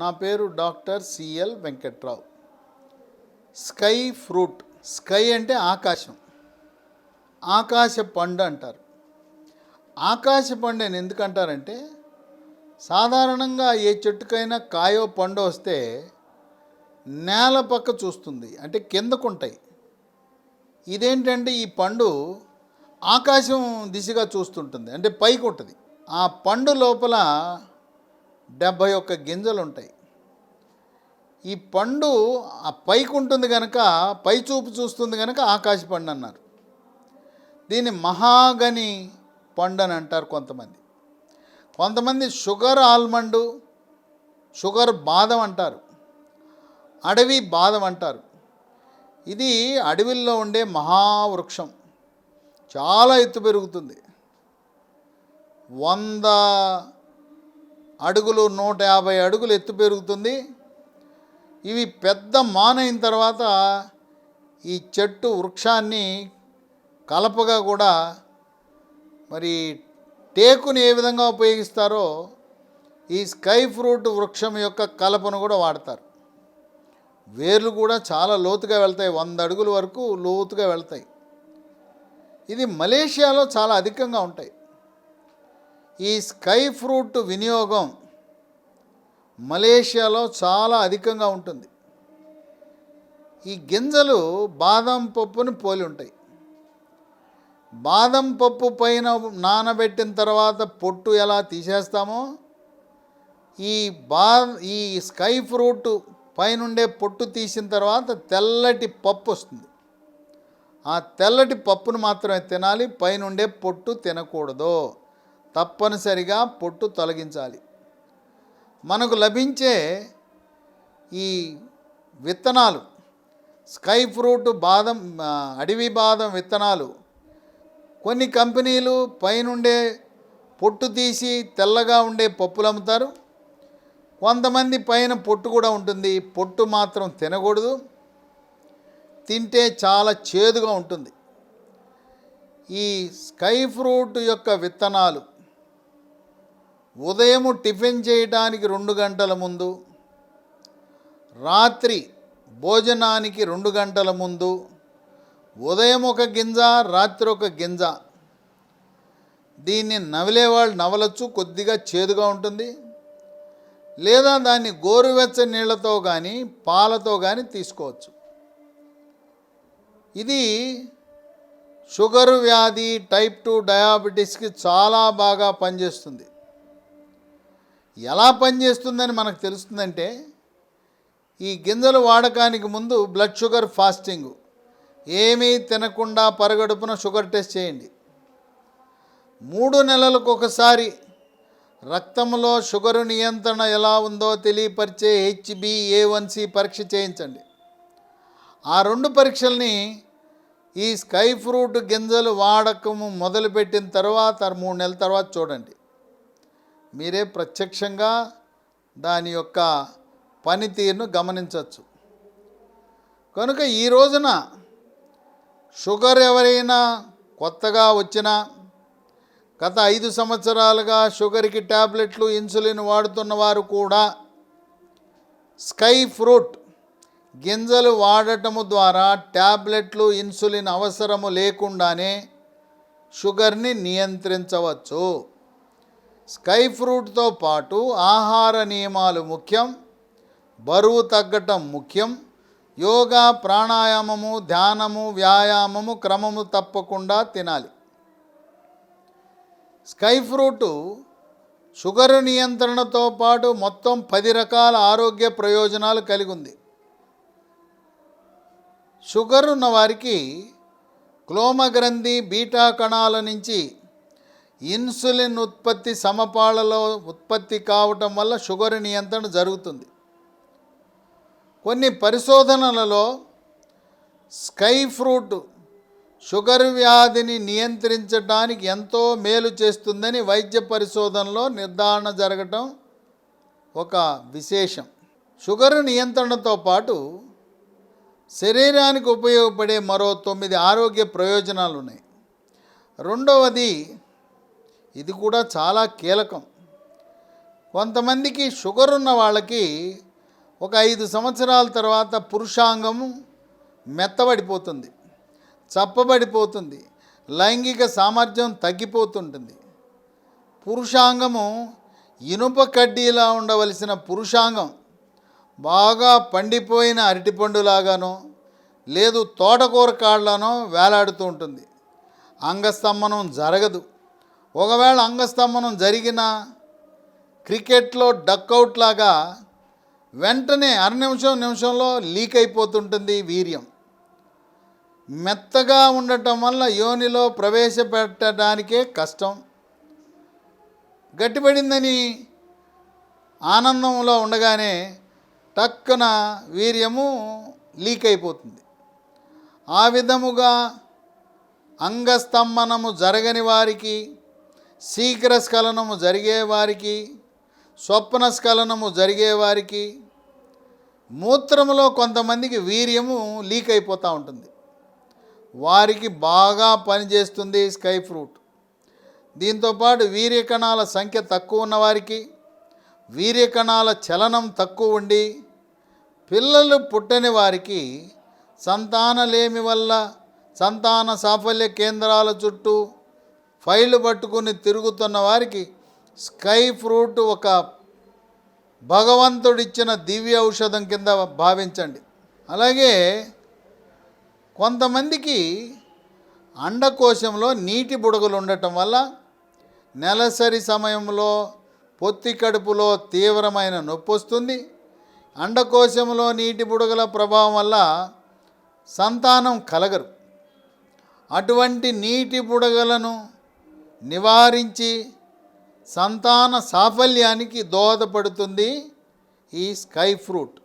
నా పేరు doctor CL Venkatrao. Sky fruit sky అంటే ఆకాశం. ఆకాశ పండు అంటారు. ఆకాశ పండు అని ఎందుకంటారంటే సాధారణంగా ఏ చెట్టుకైనా కాయో పండు వస్తే నేల పక్క చూస్తుంది అంటే కిందకుంటాయి. ఇదేంటంటే ఈ పండు ఆకాశం దిశగా చూస్తుంటుంది అంటే పైకి ఉంటుంది ఆ పండు లోపల డెబ్భై ఒక్క గింజలు ఉంటాయి ఈ పండు ఆ పైకి ఉంటుంది కనుక పై చూపు చూస్తుంది కనుక ఆకాశ పండు అన్నారు. దీన్ని మహాగని పండు అని అంటారు కొంతమంది. కొంతమంది షుగర్ ఆల్మండు షుగర్ బాదం అంటారు. అడవి బాదం అంటారు. ఇది అడవిల్లో ఉండే మహావృక్షం. చాలా ఎత్తు పెరుగుతుంది. వంద అడుగులు నూట యాభై అడుగులు ఎత్తు పెరుగుతుంది. ఇవి పెద్ద మానైన తర్వాత ఈ చెట్టు వృక్షాన్ని కలపగా కూడా మరి టేకుని ఏ విధంగా ఉపయోగిస్తారో ఈ స్కై ఫ్రూట్ వృక్షం యొక్క కలపను కూడా వాడతారు. వేర్లు కూడా చాలా లోతుగా వెళ్తాయి వంద అడుగుల వరకు లోతుగా వెళ్తాయి. ఇది మలేషియాలో చాలా అధికంగా ఉంటాయి. ఈ స్కై ఫ్రూట్ వినియోగం మలేషియాలో చాలా అధికంగా ఉంటుంది. ఈ గింజలు బాదం పప్పుని పోలి ఉంటాయి. బాదం పప్పు పైన నానబెట్టిన తర్వాత పొట్టు ఎలా తీసేస్తామో ఈ బా ఈ స్కై ఫ్రూట్ పైనుండే పొట్టు తీసిన తర్వాత తెల్లటి పప్పు వస్తుంది. ఆ తెల్లటి పప్పును మాత్రమే తినాలి పైనుండే పొట్టు తినకూడదు. తప్పనిసరిగా పొట్టు తొలగించాలి. మనకు లభించే ఈ విత్తనాలు స్కై ఫ్రూట్ బాదం అడవి బాదం విత్తనాలు కొన్ని కంపెనీలు పైనుండే పొట్టు తీసి తెల్లగా ఉండే పప్పులు అమ్ముతారు. కొంతమంది పైన పొట్టు కూడా ఉంటుంది. పొట్టు మాత్రం తినకూడదు. తింటే చాలా చేదుగా ఉంటుంది. ఈ స్కై ఫ్రూట్ యొక్క విత్తనాలు ఉదయం టిఫిన్ చేయటానికి రెండు గంటల ముందు రాత్రి భోజనానికి రెండు గంటల ముందు ఉదయం ఒక గింజ రాత్రి ఒక గింజ. దీన్ని నవలేవాళ్ళు నవలచ్చు కొద్దిగా చేదుగా ఉంటుంది. లేదా దాన్ని గోరువెచ్చని నీళ్ళతో కానీ పాలతో కానీ తీసుకోవచ్చు. ఇది షుగరు వ్యాధి టైప్ టూ డయాబెటీస్కి చాలా బాగా పనిచేస్తుంది. ఎలా పనిచేస్తుందని మనకు తెలుస్తుందంటే ఈ గింజలు వాడకానికి ముందు బ్లడ్ షుగర్ ఫాస్టింగ్ ఏమీ తినకుండా పరగడుపున షుగర్ టెస్ట్ చేయండి. మూడు నెలలకు ఒకసారి రక్తంలో షుగరు నియంత్రణ ఎలా ఉందో తెలియపరిచే హెచ్బిఏవన్సి పరీక్ష చేయించండి. ఆ రెండు పరీక్షల్ని ఈ స్కై ఫ్రూట్ గింజలు వాడకము మొదలుపెట్టిన తర్వాత మూడు నెలల తర్వాత చూడండి. మీరే ప్రత్యక్షంగా దాని యొక్క పనితీరును గమనించవచ్చు. కనుక ఈ రోజున షుగర్ ఎవరైనా కొత్తగా వచ్చినా గత ఐదు సంవత్సరాలుగా షుగర్కి ట్యాబ్లెట్లు ఇన్సులిన్ వాడుతున్న వారు కూడా స్కై ఫ్రూట్ గింజలు వాడటము ద్వారా ట్యాబ్లెట్లు ఇన్సులిన్ అవసరము లేకుండానే షుగర్ని నియంత్రించవచ్చు. స్కై ఫ్రూట్తో పాటు ఆహార నియమాలు ముఖ్యం బరువు తగ్గటం ముఖ్యం యోగా ప్రాణాయామము ధ్యానము వ్యాయామము క్రమము తప్పకుండా తినాలి. స్కై ఫ్రూటు షుగర్ నియంత్రణతో పాటు మొత్తం పది రకాల ఆరోగ్య ప్రయోజనాలు కలిగి ఉంది షుగర్ ఉన్న వారికి క్లోమగ్రంథి బీటా కణాల నుంచి ఇన్సులిన్ ఉత్పత్తి సమపాళలో ఉత్పత్తి కావటం వల్ల షుగర్ నియంత్రణ జరుగుతుంది. కొన్ని పరిశోధనలలో స్కై ఫ్రూట్ షుగర్ వ్యాధిని నియంత్రించడానికి ఎంతో మేలు చేస్తుందని వైద్య పరిశోధనలో నిర్ధారణ జరగటం ఒక విశేషం. షుగర్ నియంత్రణతో పాటు శరీరానికి ఉపయోగపడే మరో తొమ్మిది ఆరోగ్య ప్రయోజనాలు ఉన్నాయి రెండవది ఇది కూడా చాలా కీలకం. కొంతమందికి షుగర్ ఉన్న వాళ్ళకి ఒక ఐదు సంవత్సరాల తర్వాత పురుషాంగము మెత్తబడిపోతుంది చప్పబడిపోతుంది లైంగిక సామర్థ్యం తగ్గిపోతుంటుంది. పురుషాంగము ఇనుప కడ్డీలా ఉండవలసిన పురుషాంగం బాగా పండిపోయిన అరటిపండులాగానో లేదు తోటకూర కాళ్ళనో వేలాడుతూ ఉంటుంది. అంగస్తంభనం జరగదు. ఒకవేళ అంగస్తంభనం జరిగినా క్రికెట్లో డక్అవుట్ లాగా వెంటనే అర నిమిషం నిమిషంలో లీక్ అయిపోతుంటుంది వీర్యం. మెత్తగా ఉండటం వల్ల యోనిలో ప్రవేశపెట్టడానికే కష్టం. గట్టిపడిందని ఆనందంలో ఉండగానే టక్కున వీర్యము లీక్ అయిపోతుంది. ఆ విధముగా అంగస్తంభనము జరగని వారికి శీఘ్ర స్ఖలనము జరిగే వారికి స్వప్న స్ఖలనము జరిగేవారికి మూత్రములో కొంతమందికి వీర్యము లీక్ అయిపోతూ ఉంటుంది. వారికి బాగా పనిచేస్తుంది స్కై ఫ్రూట్. దీంతోపాటు వీర్యకణాల సంఖ్య తక్కువ ఉన్నవారికి వీర్యకణాల చలనం తక్కువ ఉండి పిల్లలు పుట్టని వారికి సంతానలేమి వల్ల సంతాన సాఫల్య కేంద్రాల చుట్టూ ఫైళ్ళు పట్టుకుని తిరుగుతున్న వారికి స్కై ఫ్రూట్ ఒక భగవంతుడిచ్చిన దివ్య ఔషధం కింద భావించండి. అలాగే కొంతమందికి అండకోశంలో నీటి బుడగలు ఉండటం వల్ల నెలసరి సమయంలో పొత్తి కడుపులో తీవ్రమైన నొప్పి వస్తుంది. అండకోశంలో నీటి బుడగల ప్రభావం వల్ల సంతానం కలగరు. అటువంటి నీటి బుడగలను నివారించి సంతాన సాఫల్యానికి దోహదపడుతుంది ఈ స్కై ఫ్రూట్.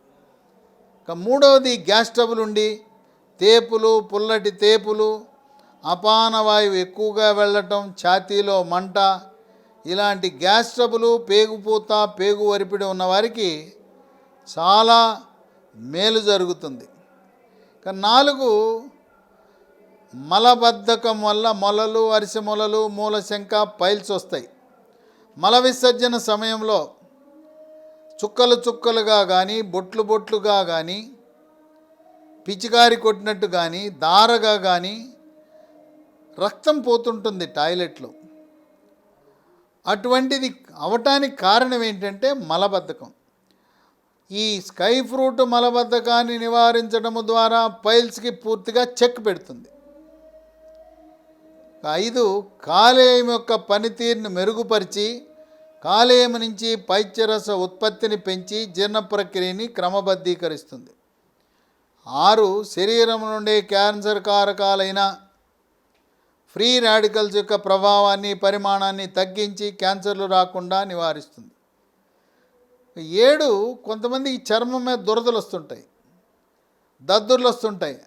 ఇక మూడవది గ్యాస్ ట్రబుల్ ఉండి తేపులు పుల్లటి తేపులు అపాన వాయువు ఎక్కువగా వెళ్ళటం ఛాతీలో మంట ఇలాంటి గ్యాస్ ట్రబులు పేగుపూత పేగు వరిపిడి ఉన్నవారికి చాలా మేలు జరుగుతుంది. ఇక నాలుగు మలబద్ధకం వల్ల మొలలు అరిసె మొలలు మూలశంక పైల్స్ వస్తాయి. మల విసర్జన సమయంలో చుక్కలు చుక్కలుగా కానీ బొట్లు బొట్లుగా కానీ పిచికారి కొట్టినట్టు కానీ దారగా కానీ రక్తం పోతుంటుంది టాయిలెట్లో. అటువంటిది అవటానికి కారణం ఏంటంటే మలబద్ధకం. ఈ స్కై ఫ్రూట్ మలబద్ధకాన్ని నివారించడం ద్వారా పైల్స్కి పూర్తిగా చెక్ పెడుతుంది. ఐదు కాలేయం యొక్క పనితీరుని మెరుగుపరిచి కాలేయం నుంచి పైత్యరస ఉత్పత్తిని పెంచి జీర్ణ ప్రక్రియని క్రమబద్ధీకరిస్తుంది. ఆరు శరీరం నుండి క్యాన్సర్ కారకాలైన ఫ్రీ రాడికల్స్ యొక్క ప్రభావాన్ని పరిమాణాన్ని తగ్గించి క్యాన్సర్లు రాకుండా నివారిస్తుంది. ఏడు కొంతమందికి చర్మం మీద దురదలు వస్తుంటాయి. దద్దుర్లు వస్తుంటాయి.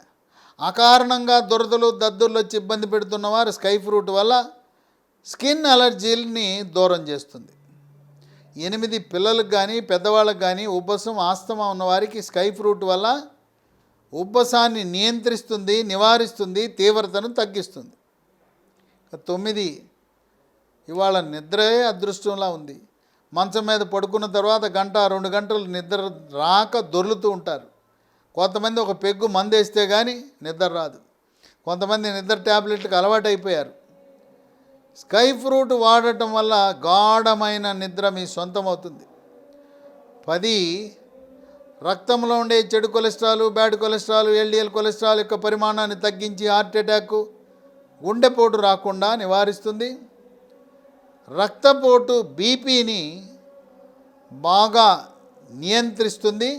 అకారణంగా దురదలు దద్దుర్లు వచ్చి ఇబ్బంది పెడుతున్నవారు స్కై ఫ్రూట్ వల్ల స్కిన్ అలర్జీని దూరం చేస్తుంది. ఎనిమిది పిల్లలకు కానీ పెద్దవాళ్ళకి కానీ ఉబ్బసం ఆస్తమా ఉన్నవారికి స్కై ఫ్రూట్ వల్ల ఉబ్బసాన్ని నియంత్రిస్తుంది నివారిస్తుంది తీవ్రతను తగ్గిస్తుంది. తొమ్మిది ఇవాళ నిద్రే అదృష్టంలా ఉంది. మంచం మీద పడుకున్న తర్వాత గంట రెండు గంటలు నిద్ర రాక దొర్లుతూ ఉంటారు. కొంతమంది ఒక పెగ్గు మందేస్తే కానీ నిద్ర రాదు. కొంతమంది నిద్ర ట్యాబ్లెట్కి అలవాటైపోయారు. స్కై ఫ్రూట్ వాడటం వల్ల గాఢమైన నిద్ర మీ సొంతం అవుతుంది పది రక్తంలో ఉండే చెడు cholesterol bad cholesterol LDL cholesterol యొక్క పరిమాణాన్ని తగ్గించి హార్ట్ అటాక్ గుండెపోటు రాకుండా నివారిస్తుంది. రక్తపోటు బీపీని బాగా నియంత్రిస్తుంది.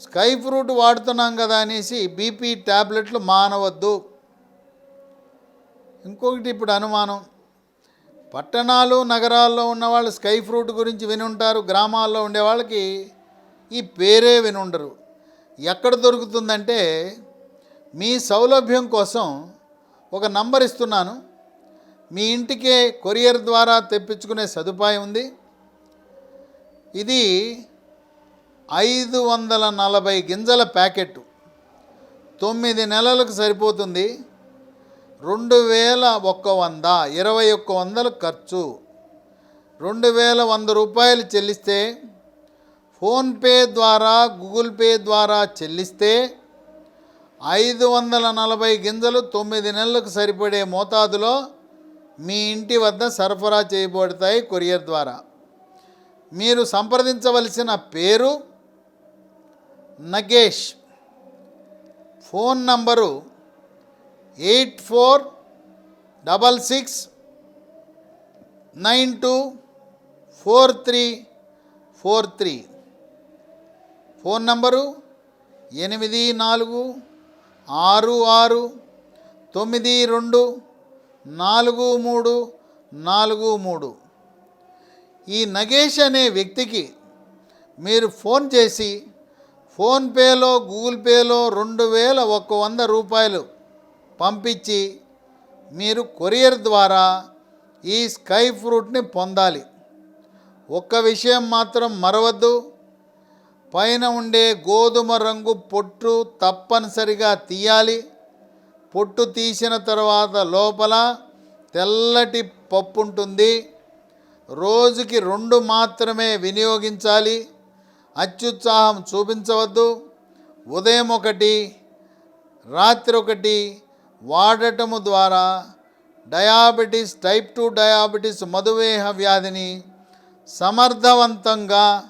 స్కై ఫ్రూట్ వాడుతున్నాం కదా అనేసి బీపీ ట్యాబ్లెట్లు మానవద్దు. ఇంకొకటి ఇప్పుడు అనుమానం. పట్టణాలు నగరాల్లో ఉన్న వాళ్ళు స్కై ఫ్రూట్ గురించి విని ఉంటారు. గ్రామాల్లో ఉండే వాళ్ళకి ఈ పేరే వినుండరు ఎక్కడ దొరుకుతుందంటే మీ సౌలభ్యం కోసం ఒక నంబర్ ఇస్తున్నాను. మీ ఇంటికే కొరియర్ ద్వారా తెప్పించుకునే సదుపాయం ఉంది. ఇది ఐదు వందల నలభై గింజల ప్యాకెట్ తొమ్మిది నెలలకు సరిపోతుంది. రెండు వేల ఒక్క వంద ఇరవై ఒక్క వందల ఖర్చు. రెండు వేల వంద రూపాయలు చెల్లిస్తే ఫోన్పే ద్వారా గూగుల్ పే ద్వారా చెల్లిస్తే ఐదు వందల నలభై గింజలు తొమ్మిది నెలలకు సరిపడే మోతాదులో మీ ఇంటి వద్ద సరఫరా చేయబడతాయి కొరియర్ ద్వారా. మీరు సంప్రదించవలసిన పేరు Nagesh. Phone number eight four double six nine two four three four three. Phone number ఎనిమిది నాలుగు ఆరు ఆరు తొమ్మిది రెండు నాలుగు మూడు నాలుగు మూడు. ఈ నగేష్ అనే వ్యక్తికి మీరు ఫోన్ చేసి ఫోన్పేలో గూగుల్ పేలో రెండు వేల ఒక్క వంద రూపాయలు పంపించి మీరు కొరియర్ ద్వారా ఈ స్కై ఫ్రూట్ని పొందాలి. ఒక్క విషయం మాత్రం మరవద్దు. పైన ఉండే గోధుమ రంగు పొట్టు తప్పనిసరిగా తీయాలి. పొట్టు తీసిన తర్వాత లోపల తెల్లటి పప్పు ఉంటుంది. రోజుకి రెండు మాత్రమే వినియోగించాలి. అత్యుత్సాహం చూపించవద్దు. ఉదయం ఒకటి రాత్రి ఒకటి వాడటము ద్వారా డయాబెటీస్ టైప్ టూ డయాబెటీస్ మధుమేహ వ్యాధిని సమర్థవంతంగా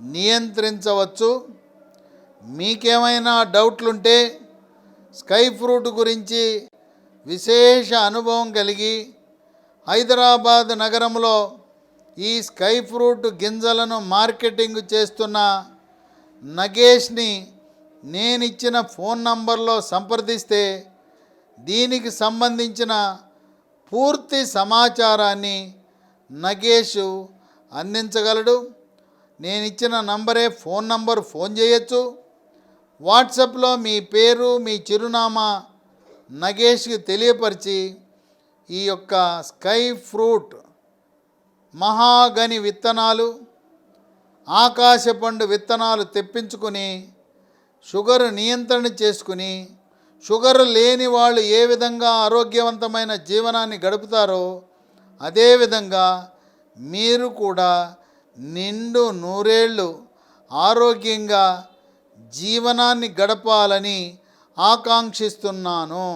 నియంత్రించవచ్చు. మీకేమైనా డౌట్లుంటే స్కై ఫ్రూట్ గురించి విశేష అనుభవం కలిగి హైదరాబాద్ నగరంలో ఈ స్కై ఫ్రూట్ గింజలను మార్కెటింగ్ చేస్తున్న నగేష్ని నేనిచ్చిన ఫోన్ నంబర్లో సంప్రదిస్తే దీనికి సంబంధించిన పూర్తి సమాచారాన్ని నగేష్ అందించగలడు. నేను ఇచ్చిన నంబరే ఫోన్ నంబర్ ఫోన్ చేయొచ్చు. వాట్సాప్లో మీ పేరు మీ చిరునామా నగేష్కి తెలియపరిచి ఈ యొక్క స్కై ఫ్రూట్ మహాగని విత్తనాలు ఆకాశపండు విత్తనాలు తెప్పించుకొని షుగర్ నియంత్రణ చేసుకుని షుగర్ లేని వాళ్ళు ఏ విధంగా ఆరోగ్యవంతమైన జీవనాన్ని గడుపుతారో అదేవిధంగా మీరు కూడా నిండు నూరేళ్ళు ఆరోగ్యంగా జీవనాన్ని గడపాలని ఆకాంక్షిస్తున్నాను.